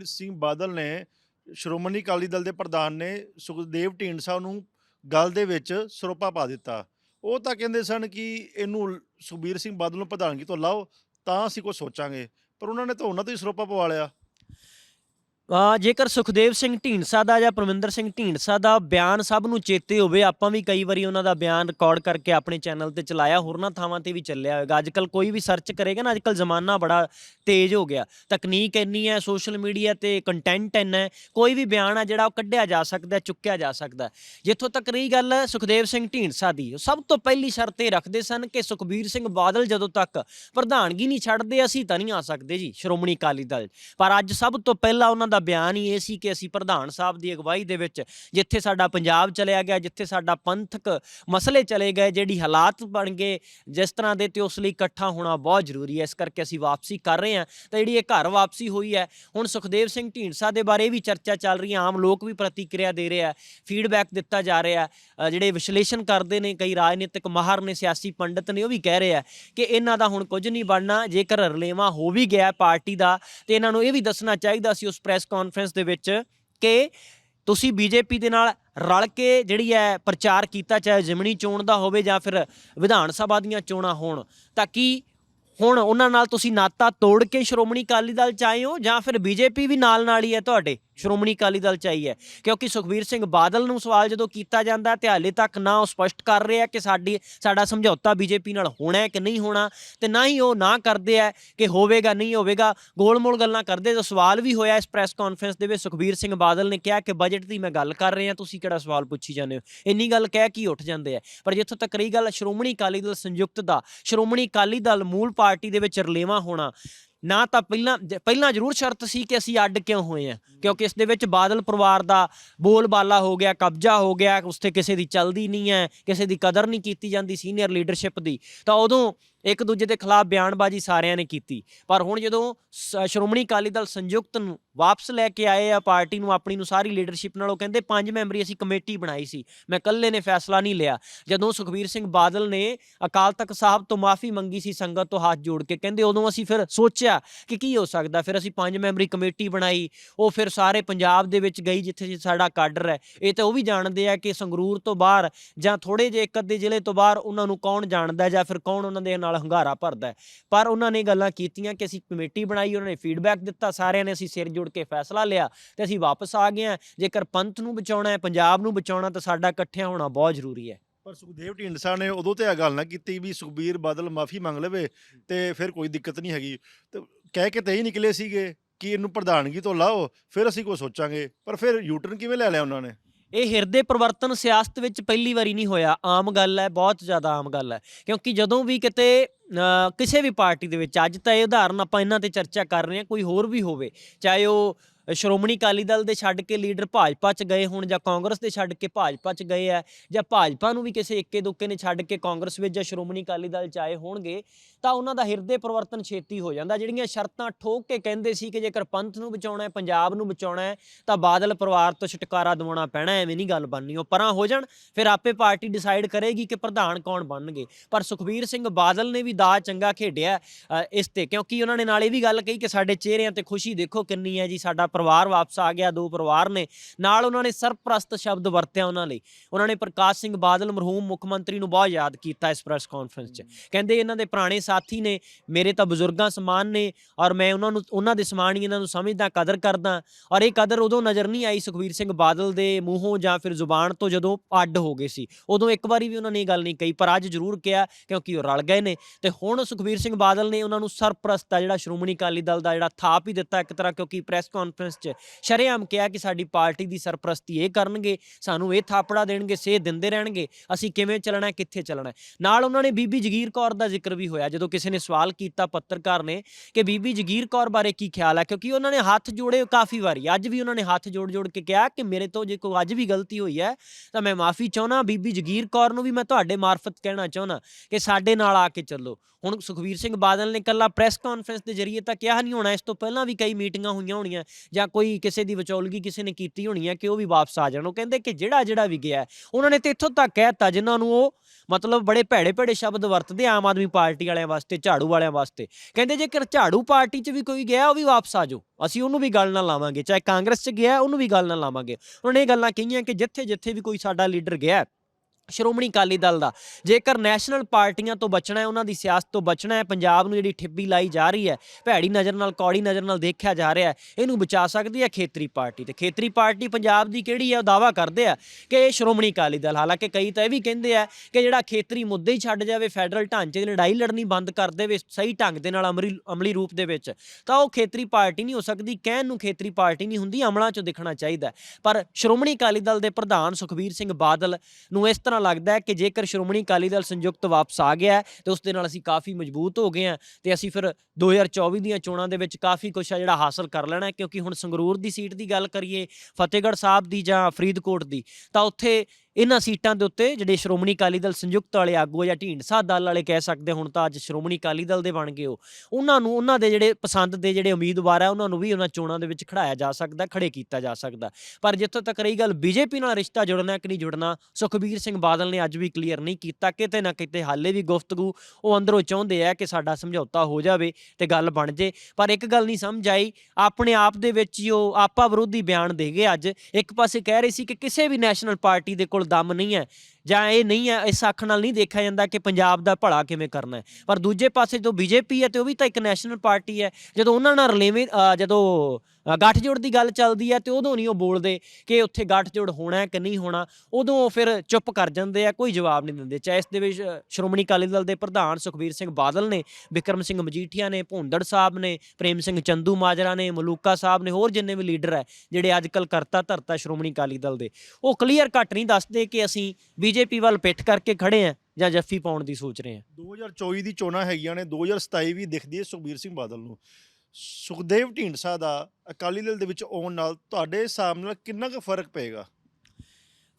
ਸੁਖਬੀਰ ਸਿੰਘ ਬਾਦਲ ਨੇ ਸ਼੍ਰੋਮਣੀ ਅਕਾਲੀ ਦਲ ਦੇ ਪ੍ਰਧਾਨ ਨੇ ਸੁਖਦੇਵ ਢੀਂਡਸਾ ਨੂੰ ਗੱਲ ਦੇ ਵਿੱਚ ਸਰੋਪਾ ਪਾ ਦਿੱਤਾ। ਉਹ ਤਾਂ ਕਹਿੰਦੇ ਸਨ ਕਿ ਇਹਨੂੰ ਸੁਖਬੀਰ ਸਿੰਘ ਬਾਦਲ ਨੂੰ ਪ੍ਰਧਾਨਗੀ ਤੋਂ ਲਾਓ, ਤਾਂ ਅਸੀਂ ਕੁਝ ਸੋਚਾਂਗੇ, ਪਰ ਉਹਨਾਂ ਨੇ ਤਾਂ ਉਹਨਾਂ ਤੋਂ ਹੀ ਸਰੋਪਾ ਪਵਾ ਲਿਆ। ਜੇਕਰ ਸੁਖਦੇਵ ਸਿੰਘ ਢੀਂਡਸਾ ਦਾ ਜਾਂ ਪਰਮਿੰਦਰ ਸਿੰਘ ਢੀਂਡਸਾ ਦਾ ਬਿਆਨ ਸਭ ਨੂੰ ਚੇਤੇ ਹੋਵੇ, ਆਪਾਂ ਵੀ ਕਈ ਵਾਰੀ ਉਹਨਾਂ ਦਾ ਬਿਆਨ ਰਿਕਾਰਡ ਕਰਕੇ ਆਪਣੇ ਚੈਨਲ ਤੇ ਚਲਾਇਆ, ਹੋਰਨਾਂ ਥਾਵਾਂ ਤੇ ਵੀ ਚੱਲਿਆ ਹੋਵੇਗਾ ਅੱਜਕੱਲ ਕੋਈ ਵੀ ਸਰਚ ਕਰੇਗਾ ਨਾ ਅੱਜਕੱਲ ਜ਼ਮਾਨਾ ਬੜਾ ਤੇਜ਼ ਹੋ ਗਿਆ। ਤਕਨੀਕ ਇੰਨੀ ਹੈ ਸੋਸ਼ਲ ਮੀਡੀਆ ਤੇ ਕੰਟੈਂਟ ਇੰਨਾ ਹੈ, ਕੋਈ ਵੀ ਬਿਆਨ ਆ ਜਿਹੜਾ ਉਹ ਕੱਢਿਆ ਜਾ ਸਕਦਾ, ਚੁੱਕਿਆ ਜਾ ਸਕਦਾ। ਜਿੱਥੋਂ ਤੱਕ ਰਹੀ ਗੱਲ ਸੁਖਦੇਵ ਸਿੰਘ ਢੀਂਡਸਾ ਦੀ ਸਭ ਤੋਂ ਪਹਿਲੀ ਸ਼ਰਤ ਇਹ ਰੱਖਦੇ ਸਨ ਕਿ ਸੁਖਬੀਰ ਸਿੰਘ ਬਾਦਲ ਜਦੋਂ ਤੱਕ ਪ੍ਰਧਾਨਗੀ ਨਹੀਂ ਛੱਡਦੇ, ਅਸੀਂ ਤਾਂ ਨਹੀਂ ਆ ਸਕਦੇ ਜੀ, ਸ਼੍ਰੋਮਣੀ ਅਕਾਲੀ ਦਲ। ਪਰ ਅੱਜ ਸਭ ਤੋਂ ਪਹਿਲਾਂ ਉਹਨਾਂ ਦਾ ਬਿਆਨ ਹੀ ਇਹ ਸੀ ਕਿ ਅਸੀਂ ਪ੍ਰਧਾਨ ਸਾਹਿਬ ਦੀ ਅਗਵਾਈ ਦੇ ਵਿੱਚ ਜਿੱਥੇ ਸਾਡਾ ਪੰਜਾਬ ਚਲਿਆ ਗਿਆ, ਜਿੱਥੇ ਸਾਡਾ ਪੰਥਕ ਮਸਲੇ ਚਲੇ ਗਏ, ਜਿਹੜੀ ਹਾਲਾਤ ਬਣ ਗਏ, ਜਿਸ ਤਰ੍ਹਾਂ ਦੇ ਤੇ ਉਸ ਲਈ ਇਕੱਠਾ ਹੋਣਾ ਬਹੁਤ ਜ਼ਰੂਰੀ ਹੈ। ਇਸ ਕਰਕੇ ਅਸੀਂ ਵਾਪਸੀ ਕਰ ਰਹੇ ਹਾਂ। ਤਾਂ ਜਿਹੜੀ ਇਹ ਘਰ ਵਾਪਸੀ ਹੋਈ ਹੈ, ਹੁਣ ਸੁਖਦੇਵ ਸਿੰਘ ਢੀਂਡਸਾ ਦੇ ਬਾਰੇ ਵੀ ਚਰਚਾ ਚੱਲ ਰਹੀ ਹੈ। ਆਮ ਲੋਕ ਵੀ ਪ੍ਰਤੀਕਿਰਿਆ ਦੇ ਰਹੇ ਆ ਫੀਡਬੈਕ ਦਿੱਤਾ ਜਾ ਰਿਹਾ ਜਿਹੜੇ ਵਿਸ਼ਲੇਸ਼ਣ ਕਰਦੇ ਨੇ, ਕਈ ਰਾਜਨੀਤਿਕ ਮਾਹਰ ਨੇ, ਸਿਆਸੀ ਪੰਡਤ ਨੇ, ਉਹ ਵੀ ਕਹਿ ਰਹੇ ਆ ਕਿ ਇਹਨਾਂ ਦਾ ਹੁਣ ਕੁਝ ਨਹੀਂ ਬਣਨਾ। ਜੇਕਰ ਰਲੇਵਾ ਹੋ ਵੀ ਗਿਆ ਪਾਰਟੀ ਦਾ, ਤੇ ਇਹਨਾਂ ਨੂੰ ਇਹ ਵੀ ਦੱਸਣਾ ਚਾਹੀਦਾ ਸੀ ਉਸ ਪ੍ਰੈਸ ਕਾਨਫਰੰਸ ਦੇ ਵਿੱਚ ਕਿ ਤੁਸੀਂ ਬੀਜੇਪੀ ਦੇ ਨਾਲ ਰਲ ਕੇ ਜਿਹੜੀ ਹੈ ਪ੍ਰਚਾਰ ਕੀਤਾ, ਚਾਹੇ ਜਿਮਣੀ ਚੋਣ ਦਾ ਹੋਵੇ ਜਾਂ ਫਿਰ ਵਿਧਾਨ ਸਭਾ ਦੀਆਂ ਚੋਣਾਂ ਹੋਣ, ਤਾਂ ਕਿ ਹੁਣ ਉਹਨਾਂ ਨਾਲ ਤੁਸੀਂ ਨਾਤਾ ਤੋੜ ਕੇ ਸ਼੍ਰੋਮਣੀ ਅਕਾਲੀ ਦਲ ਚ ਆਏ ਹੋ ਜਾਂ ਫਿਰ ਬੀਜੇਪੀ ਵੀ ਨਾਲ ਨਾਲ ਹੀ ਹੈ ਤੁਹਾਡੇ? ਸ਼੍ਰੋਮਣੀ ਅਕਾਲੀ ਦਲ ਚ ਆਈ ਹੈ। ਕਿਉਂਕਿ ਸੁਖਬੀਰ ਸਿੰਘ ਬਾਦਲ ਨੂੰ ਸਵਾਲ ਜਦੋਂ ਕੀਤਾ ਜਾਂਦਾ ਤੇ ਹਾਲੇ ਤੱਕ ਨਾ ਉਹ ਸਪਸ਼ਟ ਕਰ ਰਿਹਾ ਕਿ ਸਾਡੀ ਸਾਡਾ ਸਮਝੌਤਾ ਬੀਜੇਪੀ ਨਾਲ ਹੋਣਾ ਹੈ ਕਿ ਨਹੀਂ ਹੋਣਾ ਤੇ ਨਾ ਹੀ ਉਹ ਨਾ ਕਰਦੇ ਆ ਕਿ ਹੋਵੇਗਾ, ਨਹੀਂ ਹੋਵੇਗਾ। ਗੋਲਮੋਲ ਗੱਲਾਂ ਕਰਦੇ ਤਾਂ ਸਵਾਲ ਵੀ ਹੋਇਆ ਇਸ ਪ੍ਰੈਸ ਕਾਨਫਰੰਸ ਦੇ ਵਿੱਚ। ਸੁਖਬੀਰ ਸਿੰਘ ਬਾਦਲ ਨੇ ਕਿਹਾ ਕਿ ਬਜਟ ਦੀ ਮੈਂ ਗੱਲ ਕਰ ਰਿਹਾ, ਤੁਸੀਂ ਕਿਹੜਾ ਸਵਾਲ ਪੁੱਛੀ ਜਾਂਦੇ ਹੋ? ਇੰਨੀ ਗੱਲ ਕਹਿ ਕੀ ਉੱਠ ਜਾਂਦੇ ਆ। ਪਰ ਜਿੱਥੋਂ ਤੱਕ ਰਹੀ ਗੱਲ, ਸ਼੍ਰੋਮਣੀ ਅਕਾਲੀ ਦਲ ਸੰਯੁਕਤ ਦਾ, ਸ਼੍ਰੋਮਣੀ ਅਕਾਲੀ ਦਲ ਮੂਲ ਪਾਰਟੀ ਦੇ ਵਿੱਚ ਰਲੇਵਾਂ ਹੋਣਾ ਨਾ ਤਾਂ ਪਹਿਲਾਂ ਪਹਿਲਾਂ ਜ਼ਰੂਰ ਸ਼ਰਤ ਸੀ ਕਿ ਅਸੀਂ ਅੱਡ ਕਿਉਂ ਹੋਏ ਆ। ਕਿਉਂਕਿ ਇਸ ਦੇ ਵਿੱਚ ਬਾਦਲ ਪਰਿਵਾਰ ਦਾ ਬੋਲਬਾਲਾ ਹੋ ਗਿਆ ਕਬਜ਼ਾ ਹੋ ਗਿਆ ਉਸ ਤੇ ਕਿਸੇ ਦੀ ਚਲਦੀ ਨਹੀਂ ਹੈ ਕਿਸੇ ਦੀ ਕਦਰ ਨਹੀਂ ਕੀਤੀ ਜਾਂਦੀ ਸੀਨੀਅਰ ਲੀਡਰਸ਼ਿਪ ਦੀ। ਤਾਂ ਉਦੋਂ ਇੱਕ ਦੂਜੇ ਦੇ ਖਿਲਾਫ ਬਿਆਨਬਾਜ਼ੀ ਸਾਰਿਆਂ ਨੇ ਕੀਤੀ। ਪਰ ਹੁਣ ਜਦੋਂ ਸ- ਸ਼੍ਰੋਮਣੀ ਅਕਾਲੀ ਦਲ ਸੰਯੁਕਤ ਨੂੰ ਵਾਪਸ ਲੈ ਕੇ ਆਏ ਆ ਪਾਰਟੀ ਨੂੰ ਆਪਣੀ ਨੂੰ ਸਾਰੀ ਲੀਡਰਸ਼ਿਪ ਨਾਲ ਉਹ ਕਹਿੰਦੇ ਪੰਜ ਮੈਂਬਰੀ ਅਸੀਂ ਕਮੇਟੀ ਬਣਾਈ ਸੀ। ਮੈਂ ਇਕੱਲੇ ਨੇ ਫੈਸਲਾ ਨਹੀਂ ਲਿਆ। ਜਦੋਂ ਸੁਖਬੀਰ ਸਿੰਘ ਬਾਦਲ ਨੇ ਅਕਾਲ ਤਖਤ ਸਾਹਿਬ ਤੋਂ ਮਾਫੀ ਮੰਗੀ ਸੀ ਸੰਗਤ ਤੋਂ ਹੱਥ ਜੋੜ ਕੇ, ਕਹਿੰਦੇ ਉਦੋਂ ਅਸੀਂ ਫਿਰ ਸੋਚਿਆ ਕਿ ਕੀ ਹੋ ਸਕਦਾ, ਫਿਰ ਅਸੀਂ ਪੰਜ ਮੈਂਬਰੀ ਕਮੇਟੀ ਬਣਾਈ, ਉਹ ਫਿਰ ਸਾਰੇ ਪੰਜਾਬ ਦੇ ਵਿੱਚ ਗਈ ਜਿੱਥੇ ਸਾਡਾ ਕਾਡਰ ਹੈ। ਇਹ ਤਾਂ ਉਹ ਵੀ ਜਾਣਦੇ ਆ ਕਿ ਸੰਗਰੂਰ ਤੋਂ ਬਾਹਰ ਜਾਂ ਥੋੜੇ ਜਿਹੇ ਇੱਕ ਅੱਧੇ ਜ਼ਿਲ੍ਹੇ ਤੋਂ ਬਾਹਰ ਉਹਨਾਂ ਨੂੰ ਕੌਣ ਜਾਣਦਾ ਜਾਂ ਫਿਰ ਕੌਣ ਉਹਨਾਂ ਦੇ ਨਾਲ ਹੰਗਾਰਾ ਭਰਦਾ ਪਰ ਉਹਨਾਂ ਨੇ ਗੱਲਾਂ ਕੀਤੀਆਂ ਕਿ ਅਸੀਂ ਕਮੇਟੀ ਬਣਾਈ, ਉਹਨਾਂ ਨੇ ਫੀਡਬੈਕ ਦਿੱਤਾ, ਸਾਰਿਆਂ ਨੇ ਅਸੀਂ ਸਿਰ ਜੁੜ ਕੇ ਫੈਸਲਾ ਲਿਆ ਤੇ ਅਸੀਂ ਵਾਪਸ ਆ ਗਏ ਹਾਂ। ਜੇਕਰ ਪੰਥ ਨੂੰ ਬਚਾਉਣਾ ਹੈ, ਪੰਜਾਬ ਨੂੰ ਬਚਾਉਣਾ ਤਾਂ ਸਾਡਾ ਇਕੱਠਿਆਂ ਹੋਣਾ ਬਹੁਤ ਜ਼ਰੂਰੀ ਹੈ। ਪਰ ਸੁਖਦੇਵ ਢੀਂਡਸਾ ਨੇ ਉਦੋਂ ਤੇ ਇਹ ਗੱਲ ਨਾ ਕੀਤੀ ਵੀ ਸੁਖਬੀਰ ਬਾਦਲ ਮਾਫੀ ਮੰਗ ਲਵੇ ਤੇ ਫਿਰ ਕੋਈ ਦਿੱਕਤ ਨਹੀਂ ਹੈਗੀ। ਤੇ ਕਹਿ ਕੇ ਤੇ ਹੀ ਨਿਕਲੇ ਸੀਗੇ ਕਿ ਇਹਨੂੰ ਪ੍ਰਧਾਨਗੀ ਤੋਂ ਲਾਓ, ਫਿਰ ਅਸੀਂ ਕੋਈ ਸੋਚਾਂਗੇ। ਪਰ ਫਿਰ ਯੂਟਰਨ ਕਿਵੇਂ ਲੈ ਲਿਆ ਉਹਨਾਂ ਨੇ? ਇਹ ਹਿਰਦੇ ਪਰਿਵਰਤਨ ਸਿਆਸਤ ਵਿੱਚ ਪਹਿਲੀ ਵਾਰੀ ਨਹੀਂ ਹੋਇਆ। ਆਮ ਗੱਲ ਹੈ, ਬਹੁਤ ਜ਼ਿਆਦਾ ਆਮ ਗੱਲ ਹੈ। ਕਿਉਂਕਿ ਜਦੋਂ ਵੀ ਕਿਤੇ ਕਿਸੇ ਵੀ ਪਾਰਟੀ ਦੇ ਵਿੱਚ, ਅੱਜ ਤਾਂ ਇਹ ਉਦਾਹਰਨ ਆਪਾਂ ਇਹਨਾਂ ਤੇ ਚਰਚਾ ਕਰ ਰਹੇ ਹਾਂ, ਕੋਈ ਹੋਰ ਵੀ ਹੋਵੇ। ਚਾਹੇ ਉਹ ਸ਼੍ਰੋਮਣੀ ਅਕਾਲੀ ਦਲ ਦੇ ਛੱਡ ਕੇ ਲੀਡਰ ਭਾਜਪਾ 'ਚ ਗਏ ਹੋਣ ਜਾਂ ਕਾਂਗਰਸ ਦੇ ਛੱਡ ਕੇ ਭਾਜਪਾ 'ਚ ਗਏ ਆ ਜਾਂ ਭਾਜਪਾ ਨੂੰ ਵੀ ਕਿਸੇ ਇੱਕੇ ਦੁੱਕੇ ਨੇ ਛੱਡ ਕੇ ਕਾਂਗਰਸ ਵਿੱਚ ਜਾਂ ਸ਼੍ਰੋਮਣੀ ਅਕਾਲੀ ਦਲ 'ਚ ਆਏ ਹੋਣਗੇ ਤਾਂ ਉਹਨਾਂ ਦਾ ਹਿਰਦੇ ਪਰਿਵਰਤਨ ਛੇਤੀ ਹੋ ਜਾਂਦਾ। ਜਿਹੜੀਆਂ ਸ਼ਰਤਾਂ ਠੋਕ ਕੇ ਕਹਿੰਦੇ ਸੀ ਕਿ ਜੇਕਰ ਪੰਥ ਨੂੰ ਬਚਾਉਣਾ ਹੈ, ਪੰਜਾਬ ਨੂੰ ਬਚਾਉਣਾ ਹੈ, ਤਾਂ ਬਾਦਲ ਪਰਿਵਾਰ ਤੋਂ ਛੁਟਕਾਰਾ ਦਿਵਾਉਣਾ ਪੈਣਾ, ਐਵੇਂ ਨਹੀਂ ਗੱਲ ਬਣਨੀ। ਉਹ ਪਰਾਂ ਹੋ ਜਾਣ, ਫਿਰ ਆਪੇ ਪਾਰਟੀ ਡਿਸਾਈਡ ਕਰੇਗੀ ਕਿ ਪ੍ਰਧਾਨ ਕੌਣ ਬਣਨਗੇ। ਪਰ ਸੁਖਬੀਰ ਸਿੰਘ ਬਾਦਲ ਨੇ ਵੀ ਦਾ ਚੰਗਾ ਖੇਡਿਆ ਇਸ ਤੇ। ਕਿਉਂਕਿ ਉਹਨਾਂ ਨੇ ਨਾਲ ਇਹ ਵੀ ਗੱਲ ਕਹੀ ਕਿ ਸਾਡੇ ਚਿਹਰਿਆਂ ਤੇ ਖੁਸ਼ੀ ਦੇਖੋ ਕਿੰਨੀ ਹੈ ਜੀ, ਸਾਡਾ ਪਰਿਵਾਰ ਵਾਪਸ ਆ ਗਿਆ, ਦੋ ਪਰਿਵਾਰ ਨੇ। ਨਾਲ ਉਹਨਾਂ ਨੇ ਸਰਪ੍ਰਸਤ ਸ਼ਬਦ ਵਰਤਿਆ ਉਹਨਾਂ ਲਈ। ਉਹਨਾਂ ਨੇ ਪ੍ਰਕਾਸ਼ ਸਿੰਘ ਬਾਦਲ, ਮਰਹੂਮ ਮੁੱਖ ਮੰਤਰੀ ਨੂੰ ਬਹੁਤ ਯਾਦ ਕੀਤਾ ਇਸ ਪ੍ਰੈਸ ਕਾਨਫਰੰਸ 'ਚ। ਕਹਿੰਦੇ ਇਹਨਾਂ ਦੇ ਪੁਰਾਣੇ ਸਾਥੀ ਨੇ, ਮੇਰੇ ਤਾਂ ਬਜ਼ੁਰਗਾਂ ਸਮਾਨ ਨੇ ਔਰ ਮੈਂ ਉਹਨਾਂ ਨੂੰ, ਉਹਨਾਂ ਦੇ ਸਮਾਨ ਹੀ ਇਹਨਾਂ ਨੂੰ ਸਮਝਦਾ, ਕਦਰ ਕਰਦਾ ਔਰ ਇਹ ਕਦਰ ਉਦੋਂ ਨਜ਼ਰ ਨਹੀਂ ਆਈ ਸੁਖਬੀਰ ਸਿੰਘ ਬਾਦਲ ਦੇ ਮੂੰਹੋਂ ਜਾਂ ਫਿਰ ਜ਼ੁਬਾਨ ਤੋਂ ਜਦੋਂ ਅੱਡ ਹੋ ਗਏ ਸੀ। ਉਦੋਂ ਇੱਕ ਵਾਰੀ ਵੀ ਉਹਨਾਂ ਨੇ ਇਹ ਗੱਲ ਨਹੀਂ ਕਹੀ, ਪਰ ਅੱਜ ਜ਼ਰੂਰ ਕਿਹਾ ਕਿਉਂਕਿ ਉਹ ਰਲ ਗਏ ਨੇ ਤੇ ਹੁਣ ਸੁਖਬੀਰ ਸਿੰਘ ਬਾਦਲ ਨੇ ਉਹਨਾਂ ਨੂੰ ਸਰਪ੍ਰਸਤ ਆ ਜਿਹੜਾ ਸ਼੍ਰੋਮਣੀ ਅਕਾਲੀ ਦਲ ਦਾ ਜਿਹੜਾ ਥਾਪ ਹੀ ਦਿੱਤਾ ਇੱਕ ਤਰ੍ਹਾਂ ਕਿਉਂਕਿ ਪ੍ਰੈਸ ਕਾਨਫਰੰਸ 'ਚ ਸ਼ਰੇਆਮ ਕਿਹਾ ਕਿ ਸਾਡੀ ਪਾਰਟੀ ਦੀ ਸਰਪ੍ਰਸਤੀ ਇਹ ਕਰਨਗੇ, ਸਾਨੂੰ ਇਹ ਥਾਪੜਾ ਦੇਣਗੇ ਸੇ ਦਿੰਦੇ ਰਹਿਣਗੇ, ਅਸੀਂ ਕਿਵੇਂ ਚੱਲਣਾ, ਕਿੱਥੇ ਚੱਲਣਾ। ਨਾਲ ਉਹਨਾਂ ਨੇ ਬੀਬੀ ਜਗੀਰ ਕੌਰ ਦਾ ਜ਼ਿਕਰ ਵੀ ਹੋਇਆ ਜਦੋਂ ਕਿਸੇ ਨੇ ਸਵਾਲ ਕੀਤਾ ਪੱਤਰਕਾਰ ਨੇ ਕਿ ਬੀਬੀ ਜਗੀਰ ਕੌਰ ਬਾਰੇ ਕੀ ਖਿਆਲ ਹੈ, ਕਿਉਂਕਿ ਉਹਨਾਂ ਨੇ ਹੱਥ ਜੋੜੇ ਕਾਫੀ ਵਾਰੀ, ਅੱਜ ਵੀ ਉਹਨਾਂ ਨੇ ਹੱਥ ਜੋੜ ਜੋੜ ਕੇ ਕਿਹਾ ਕਿ ਮੇਰੇ ਤੋਂ ਜੇ ਕੋਈ ਅੱਜ ਵੀ ਗਲਤੀ ਹੋਈ ਹੈ, ਤਾਂ ਮੈਂ ਮਾਫੀ ਚਾਹੁੰਦਾ, ਬੀਬੀ ਜਗੀਰ ਕੌਰ ਨੂੰ ਵੀ ਮੈਂ ਤੁਹਾਡੇ ਮਾਰਫਤ ਕਹਿਣਾ ਚਾਹੁੰਦਾ ਕਿ ਸਾਡੇ ਨਾਲ ਆ ਕੇ ਚੱਲੋ। ਹੁਣ ਸੁਖਵੀਰ ਸਿੰਘ ਬਾਦਲ ਨੇ ਕੱਲਾ ਪ੍ਰੈਸ ਕਾਨਫਰੰਸ ਦੇ ਜ਼ਰੀਏ ਤਾਂ ਕਿਹਾ ਨਹੀਂ ਹੋਣਾ, ਇਸ ਤੋਂ ਪਹਿਲਾਂ ਵੀ ਕਈ ਮੀਟਿੰਗਾਂ ਹੋਈਆਂ ਹੋਣੀਆਂ, ਜਾਂ ਕੋਈ ਕਿਸੇ ਦੀ ਵਿਚੌਲਗੀ ਕਿਸੇ ਨੇ ਕੀਤੀ ਹੋਣੀ ਹੈ ਕਿ ਉਹ ਵੀ ਵਾਪਸ ਆ ਜਾਣ। ਉਹ ਕਹਿੰਦੇ ਕਿ ਜਿਹੜਾ ਜਿਹੜਾ ਵੀ ਗਿਆ, ਉਹਨਾਂ ਨੇ ਤੇ ਇੱਥੋਂ ਤੱਕ ਕਹਿਤਾ ਜਿਨ੍ਹਾਂ ਨੂੰ ਉਹ ਮਤਲਬ ਬੜੇ ਭੈੜੇ ਭੈੜੇ ਸ਼ਬਦ ਵਰਤਦੇ ਆਮ ਆਦਮੀ ਪਾਰਟੀ ਵਾਲਿਆਂ ਵਾਸਤੇ, ਝਾੜੂ ਵਾਲਿਆਂ ਵਾਸਤੇ। ਕਹਿੰਦੇ ਜੇਕਰ ਝਾੜੂ ਪਾਰਟੀ 'ਚ ਵੀ ਕੋਈ ਗਿਆ, ਉਹ ਵੀ ਵਾਪਸ ਆ ਜਾਓ। ਅਸੀਂ ਉਹਨੂੰ ਵੀ ਗੱਲ ਨਾਲ ਲਾਵਾਂਗੇ, ਚਾਹੇ ਕਾਂਗਰਸ 'ਚ ਗਿਆ, ਉਹਨੂੰ ਵੀ ਗੱਲ ਨਾਲ ਲਾਵਾਂਗੇ। ਉਹਨਾਂ ਨੇ ਇਹ ਗੱਲਾਂ ਕਹੀਆਂ ਕਿ ਜਿੱਥੇ ਜਿੱਥੇ ਵੀ ਕੋਈ ਸਾਡਾ ਲੀਡਰ ਗਿਆ ਸ਼੍ਰੋਮਣੀ ਅਕਾਲੀ ਦਲ ਦਾ। ਜੇਕਰ ਨੈਸ਼ਨਲ ਪਾਰਟੀਆਂ ਤੋਂ ਬਚਣਾ ਹੈ, ਉਹਨਾਂ ਦੀ ਸਿਆਸਤ ਤੋਂ ਬਚਣਾ ਹੈ, ਪੰਜਾਬ ਨੂੰ ਜਿਹੜੀ ਠਿੱਬੀ ਲਾਈ ਜਾ ਰਹੀ ਹੈ, ਭੈੜੀ ਨਜ਼ਰ ਨਾਲ, ਕੌੜੀ ਨਜ਼ਰ ਨਾਲ ਦੇਖਿਆ ਜਾ ਰਿਹਾ ਹੈ, ਇਹਨੂੰ ਬਚਾ ਸਕਦੀ ਹੈ ਖੇਤਰੀ ਪਾਰਟੀ। ਤੇ ਖੇਤਰੀ ਪਾਰਟੀ ਪੰਜਾਬ ਦੀ ਕਿਹੜੀ ਹੈ, ਉਹ ਦਾਵਾ ਕਰਦੇ ਆ ਕਿ ਇਹ ਸ਼੍ਰੋਮਣੀ ਅਕਾਲੀ ਦਲ। ਹਾਲਾਂਕਿ ਕਈ ਤਾਂ ਇਹ ਵੀ ਕਹਿੰਦੇ ਆ ਕਿ ਜਿਹੜਾ ਖੇਤਰੀ ਮੁੱਦੇ ਹੀ ਛੱਡ ਜਾਵੇ, ਫੈਡਰਲ ਢਾਂਚੇ ਦੀ ਲੜਾਈ ਲੜਨੀ ਬੰਦ ਕਰ ਦੇਵੇ, ਸਹੀ ਢੰਗ ਦੇ ਨਾਲ ਅਮਰੀ, ਅਮਲੀ ਰੂਪ ਦੇ ਵਿੱਚ, ਤਾਂ ਉਹ ਖੇਤਰੀ ਪਾਰਟੀ ਨਹੀਂ ਹੋ ਸਕਦੀ, ਕਹਿਣ ਨੂੰ ਖੇਤਰੀ ਪਾਰਟੀ ਨਹੀਂ ਹੁੰਦੀ, ਅਮਲਾਂ 'ਚ ਦਿਖਣਾ ਚਾਹੀਦਾ ਪਰ ਸ਼੍ਰੋਮਣੀ ਅਕਾਲੀ ਦਲ ਦੇ ਪ੍ਰਧਾਨ ਸੁਖਬੀਰ ਸਿੰਘ ਬਾਦਲ ਨੂੰ ਇਸ ਤਰ੍ਹਾਂ ਲੱਗਦਾ ਹੈ ਕਿ ਜੇਕਰ ਸ਼੍ਰੋਮਣੀ ਅਕਾਲੀ ਦਲ ਸੰਯੁਕਤ ਵਾਪਸ ਆ ਗਿਆ ਹੈ, ਤੇ ਉਸ ਦੇ ਨਾਲ ਅਸੀਂ ਕਾਫੀ ਮਜ਼ਬੂਤ ਹੋ ਗਏ ਹਾਂ ਤੇ ਅਸੀਂ ਫਿਰ 2024 ਦੀਆਂ ਚੋਣਾਂ ਦੇ ਵਿੱਚ ਕਾਫੀ ਕੁਛ ਆ ਜਿਹੜਾ ਹਾਸਲ ਕਰ ਲੈਣਾ ਕਿਉਂਕਿ ਹੁਣ ਸੰਗਰੂਰ ਦੀ ਸੀਟ ਦੀ ਗੱਲ ਕਰੀਏ, ਫਤਿਹਗੜ੍ਹ ਸਾਹਿਬ ਦੀ ਜਾਂ ਫਰੀਦਕੋਟ ਦੀ, ਤਾਂ ਉੱਥੇ ਇਹਨਾਂ ਸੀਟਾਂ ਦੇ ਉੱਤੇ ਜਿਹੜੇ ਸ਼੍ਰੋਮਣੀ ਅਕਾਲੀ ਦਲ ਸੰਯੁਕਤ ਵਾਲੇ ਆਗੂ ਜਾਂ ਢੀਂਡਸਾ ਦਲ ਵਾਲੇ ਕਹਿ ਸਕਦੇ ਹੁਣ ਤਾਂ ਅੱਜ ਸ਼੍ਰੋਮਣੀ ਅਕਾਲੀ ਦਲ ਦੇ ਬਣ ਗਏ ਉਹ। ਉਹਨਾਂ ਨੂੰ, ਉਹਨਾਂ ਦੇ ਜਿਹੜੇ ਪਸੰਦ ਦੇ ਜਿਹੜੇ ਉਮੀਦਵਾਰ ਆ, ਉਹਨਾਂ ਨੂੰ ਵੀ ਉਹਨਾਂ ਚੋਣਾਂ ਦੇ ਵਿੱਚ ਖੜਾਇਆ ਜਾ ਸਕਦਾ, ਖੜੇ ਕੀਤਾ ਜਾ ਸਕਦਾ। ਪਰ ਜਿੱਥੋਂ ਤੱਕ ਰਹੀ ਗੱਲ ਬੀਜੇਪੀ ਨਾਲ ਰਿਸ਼ਤਾ ਜੁੜਨਾ ਕਿ ਨਹੀਂ ਜੁੜਨਾ, ਸੁਖਬੀਰ ਸਿੰਘ ਬਾਦਲ ਨੇ ਅੱਜ ਵੀ ਕਲੀਅਰ ਨਹੀਂ ਕੀਤਾ। ਕਿਤੇ ਨਾ ਕਿਤੇ ਹਾਲੇ ਵੀ ਗੁਫ਼ਤਗੂ ਉਹ ਅੰਦਰੋਂ ਚਾਹੁੰਦੇ ਆ ਕਿ ਸਾਡਾ ਸਮਝੌਤਾ ਹੋ ਜਾਵੇ ਤੇ ਗੱਲ ਬਣ ਜੇ। ਪਰ ਇੱਕ ਗੱਲ ਨਹੀਂ ਸਮਝ ਆਈ, ਆਪਣੇ ਆਪ ਦੇ ਵਿੱਚ ਹੀ ਉਹ ਆਪਾ ਵਿਰੋਧੀ ਬਿਆਨ ਦੇ ਗਏ ਅੱਜ। ਇੱਕ ਪਾਸੇ ਕਹਿ ਰਹੇ ਸੀ ਕਿ ਕਿਸੇ ਵੀ ਨੈਸ਼ਨਲ ਪਾਰਟੀ ਦੇ ਕੋਲ ਦਮ ਨਹੀਂ ਹੈ। ਜਾਂ ਇਹ ਨਹੀਂ ਹੈ ਇਸ ਅੱਖ ਨਾਲ ਨਹੀਂ ਦੇਖਿਆ ਜਾਂਦਾ ਕਿ ਪੰਜਾਬ ਦਾ ਭਲਾ ਕਿਵੇਂ ਕਰਨਾ ਹੈ। ਪਰ ਦੂਜੇ ਪਾਸੇ ਜੋ ਬੀਜੇਪੀ ਹੈ ਤੇ ਉਹ ਵੀ ਤਾਂ ਇੱਕ ਨੈਸ਼ਨਲ ਪਾਰਟੀ ਹੈ ਜਦੋਂ ਉਹਨਾਂ ਨਾਲ ਰਲੇਵੇਂ ਜਦੋਂ ਅ, ਗੱਠਜੋੜ ਦੀ ਗੱਲ ਚੱਲਦੀ ਹੈ ਤੇ ਉਦੋਂ ਨਹੀਂ ਉਹ ਬੋਲਦੇ ਕਿ ਉੱਥੇ ਗੱਠਜੋੜ ਹੋਣਾ ਕਿ ਨਹੀਂ ਹੋਣਾ ਉਦੋਂ ਉਹ ਫਿਰ ਚੁੱਪ ਕਰ ਜਾਂਦੇ ਆ ਕੋਈ ਜਵਾਬ ਨਹੀਂ ਦਿੰਦੇ। ਚਾਹੇ ਇਸ ਦੇ ਵਿੱਚ ਸ਼੍ਰੋਮਣੀ ਅਕਾਲੀ ਦਲ ਦੇ ਪ੍ਰਧਾਨ ਸੁਖਬੀਰ ਸਿੰਘ ਬਾਦਲ ਨੇ ਵਿਕਰਮ ਸਿੰਘ ਮਜੀਠੀਆ ਨੇ ਭੁੰਦੜ ਸਾਹਿਬ ਨੇ ਪ੍ਰੇਮ ਸਿੰਘ ਚੰਦੂ ਮਾਜਰਾ ਨੇ ਮਲੂਕਾ ਸਾਹਿਬ ਨੇ ਹੋਰ ਜਿੰਨੇ ਵੀ ਲੀਡਰ ਹੈ ਜਿਹੜੇ ਅੱਜ ਕੱਲ ਕਰਤਾ ਧਰਤਾ ਸ਼੍ਰੋਮਣੀ ਅਕਾਲੀ ਦਲ ਦੇ ਉਹ ਕਲੀਅਰ ਕੱਟ ਨਹੀਂ ਦੱਸਦੇ ਕਿ ਅਸੀਂ ਬੀਜੇਪੀ ਵੱਲ ਪਿੱਠ ਕਰਕੇ ਖੜੇ ਆ ਜਾਂ ਜੱਫੀ ਪਾਉਣ ਦੀ ਸੋਚ ਰਹੇ ਆ? 2024 ਦੀ ਚੋਣਾਂ ਹੈਗੀਆਂ ਨੇ 2027 ਵੀ ਦਿਖਦੀ ਹੈ ਸੁਖਬੀਰ ਸਿੰਘ ਬਾਦਲ ਨੂੰ। ਸੁਖਦੇਵ ਢੀਂਡਸਾ ਦਾ ਅਕਾਲੀ ਦਲ ਦੇ ਵਿੱਚ ਆਉਣ ਨਾਲ ਤੁਹਾਡੇ ਹਿਸਾਬ ਨਾਲ ਕਿੰਨਾ ਕੁ ਫ਼ਰਕ ਪਏਗਾ?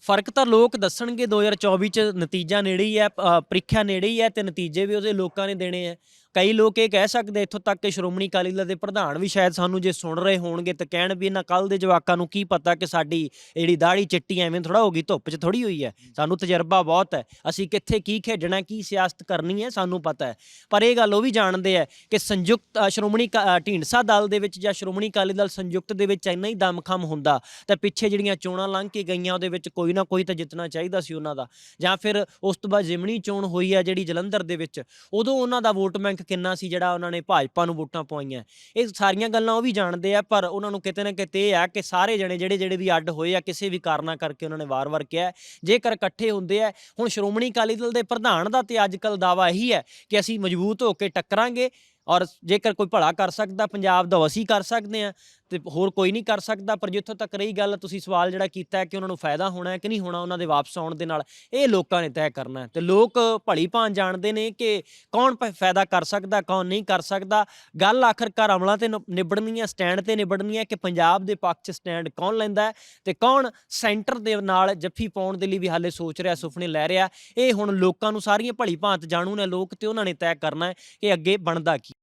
ਫ਼ਰਕ ਤਾਂ ਲੋਕ ਦੱਸਣਗੇ 2024 ਚ ਨਤੀਜਾ ਨੇੜੇ ਹੀ ਹੈ ਪ੍ਰੀਖਿਆ ਨੇੜੇ ਹੀ ਹੈ ਤੇ ਨਤੀਜੇ ਵੀ ਉਹਦੇ ਲੋਕਾਂ ਨੇ ਦੇਣੇ ਆ। ਕਈ ਲੋਕ ਇਹ ਕਹਿ ਸਕਦੇ ਇੱਥੋਂ ਤੱਕ ਕਿ ਸ਼੍ਰੋਮਣੀ ਅਕਾਲੀ ਦਲ ਦੇ ਪ੍ਰਧਾਨ ਵੀ ਸ਼ਾਇਦ ਸਾਨੂੰ ਜੇ ਸੁਣ ਰਹੇ ਹੋਣਗੇ ਤਾਂ ਕਹਿਣ ਵੀ ਇਹਨਾਂ ਕੱਲ ਦੇ ਜਵਾਕਾਂ ਨੂੰ ਕੀ ਪਤਾ ਕਿ ਸਾਡੀ ਜਿਹੜੀ ਦਾੜੀ ਚਿੱਟੀ ਐਵੇਂ ਥੋੜਾ ਹੋ ਗਈ, ਧੁੱਪ 'ਚ ਥੋੜੀ ਹੋਈ ਹੈ। ਸਾਨੂੰ ਤਜਰਬਾ ਬਹੁਤ ਹੈ। ਅਸੀਂ ਕਿੱਥੇ ਕੀ ਖੇਡਣਾ, ਕੀ ਸਿਆਸਤ ਕਰਨੀ ਹੈ, ਸਾਨੂੰ ਪਤਾ ਹੈ। ਪਰ ਇਹ ਗੱਲ ਉਹ ਵੀ ਜਾਣਦੇ ਆ ਕਿ ਸੰਯੁਕਤ ਸ਼੍ਰੋਮਣੀ ਅਕਾ- ਢੀਂਡਸਾ ਦਲ ਦੇ ਵਿੱਚ ਜਾਂ ਸ਼੍ਰੋਮਣੀ ਅਕਾਲੀ ਦਲ ਸੰਯੁਕਤ ਦੇ ਵਿੱਚ ਇੰਨਾ ਹੀ ਦਮਖਮ ਹੁੰਦਾ, ਤਾਂ ਪਿੱਛੇ ਜਿਹੜੀਆਂ ਚੋਣਾਂ ਲੰਘ ਕੇ ਗਈਆਂ ਉਹਦੇ ਵਿੱਚ ਕੋਈ ਨਾ ਕੋਈ ਤਾਂ ਜਿੱਤਣਾ ਚਾਹੀਦਾ ਸੀ ਉਹਨਾਂ ਦਾ। ਜਾਂ ਫਿਰ ਉਸ ਤੋਂ ਬਾਅਦ ਜਿਮਣੀ ਚੋਣ ਹੋਈ ਹੈ ਜਿਹੜੀ ਜਲੰਧਰ ਦੇ ਵਿੱਚ, ਉਦੋਂ ਉਹਨਾਂ ਦਾ ਵੋਟ ਬੈਂਕ ਕਿੰਨਾ ਸੀ ਜਿਹੜਾ ਉਹਨਾਂ ਨੇ ਭਾਜਪਾ ਨੂੰ ਵੋਟਾਂ ਪਵਾਈਆਂ। ਇਹ ਸਾਰੀਆਂ ਗੱਲਾਂ ਉਹ ਵੀ ਜਾਣਦੇ ਆ, ਪਰ ਉਹਨਾਂ ਨੂੰ ਕਿਤੇ ਨਾ ਕਿਤੇ ਇਹ ਆ ਕਿ ਸਾਰੇ ਜਣੇ ਜਿਹੜੇ ਜਿਹੜੇ ਵੀ ਅੱਡ ਹੋਏ ਆ, ਕਿਸੇ ਵੀ ਕਾਰਨਾ ਕਰਕੇ ਉਹਨਾਂ ਨੇ ਵਾਰ-ਵਾਰ ਕਿਹਾ ਜੇਕਰ ਇਕੱਠੇ ਹੁੰਦੇ ਆ, ਹੁਣ ਸ਼੍ਰੋਮਣੀ ਅਕਾਲੀ ਦਲ ਦੇ ਪ੍ਰਧਾਨ ਦਾ ਤੇ ਅੱਜ ਕੱਲ ਦਾਵਾ ਇਹੀ ਹੈ ਕਿ ਅਸੀਂ ਮਜ਼ਬੂਤ ਹੋ ਕੇ ਟੱਕਰਾਂਗੇ। ਔਰ ਜੇਕਰ ਕੋਈ ਭਲਾ ਕਰ ਸਕਦਾ, ਪੰਜਾਬ ਦਾ ਉਹ ਅਸੀਂ ਕਰ ਸਕਦੇ ਆ, ਤੇ ਹੋਰ ਕੋਈ ਨਹੀਂ ਕਰ ਸਕਦਾ, ਪਰ ਜਿੱਥੋਂ ਤੱਕ ਰਹੀ ਗੱਲ, ਤੁਸੀਂ ਸਵਾਲ ਜਿਹੜਾ ਕੀਤਾ ਕਿ ਉਹਨਾਂ ਨੂੰ ਫਾਇਦਾ ਹੋਣਾ ਹੈ ਕਿ ਨਹੀਂ ਹੋਣਾ ਉਹਨਾਂ ਦੇ ਵਾਪਸ ਆਉਣ ਦੇ ਨਾਲ, ਇਹ ਲੋਕਾਂ ਨੇ ਤੈਅ ਕਰਨਾ ਹੈ। ਤੇ ਲੋਕ ਭਲੀ ਭਾਂ ਜਾਣਦੇ ਨੇ ਕਿ ਕੌਣ ਪ- ਫਾਇਦਾ ਕਰ ਸਕਦਾ, ਕੌਣ ਨਹੀਂ ਕਰ ਸਕਦਾ। ਗੱਲ ਆਖਰਕਾਰ ਅਮਲਾਂ ਤੇ ਨਿਬੜਨੀ ਹੈ ਸਟੈਂਡ ਤੇ ਨਿਬੜਨੀ ਹੈ ਕਿ ਪੰਜਾਬ ਦੇ ਪੱਖ 'ਚ ਸਟੈਂਡ ਕੌਣ ਲੈਂਦਾ ਹੈ ਤੇ ਕੌਣ ਸੈਂਟਰ ਦੇ ਨਾਲ ਜੱਫੀ ਪਾਉਣ ਦੇ ਲਈ ਵੀ ਹਾਲੇ ਸੋਚ ਰਿਹਾ, ਸੁਪਨੇ ਲੈ ਰਿਹਾ। ਇਹ ਹੁਣ ਲੋਕਾਂ ਨੂੰ ਸਾਰੀਆਂ ਭਲੀ ਭਾਂਤ ਜਾਣੂ ਨੇ ਲੋਕ ਤੇ ਉਹਨਾਂ ਨੇ ਤੈਅ ਕਰਨਾ ਹੈ ਕਿ ਅੱਗੇ ਬਣਦਾ ਕੀ।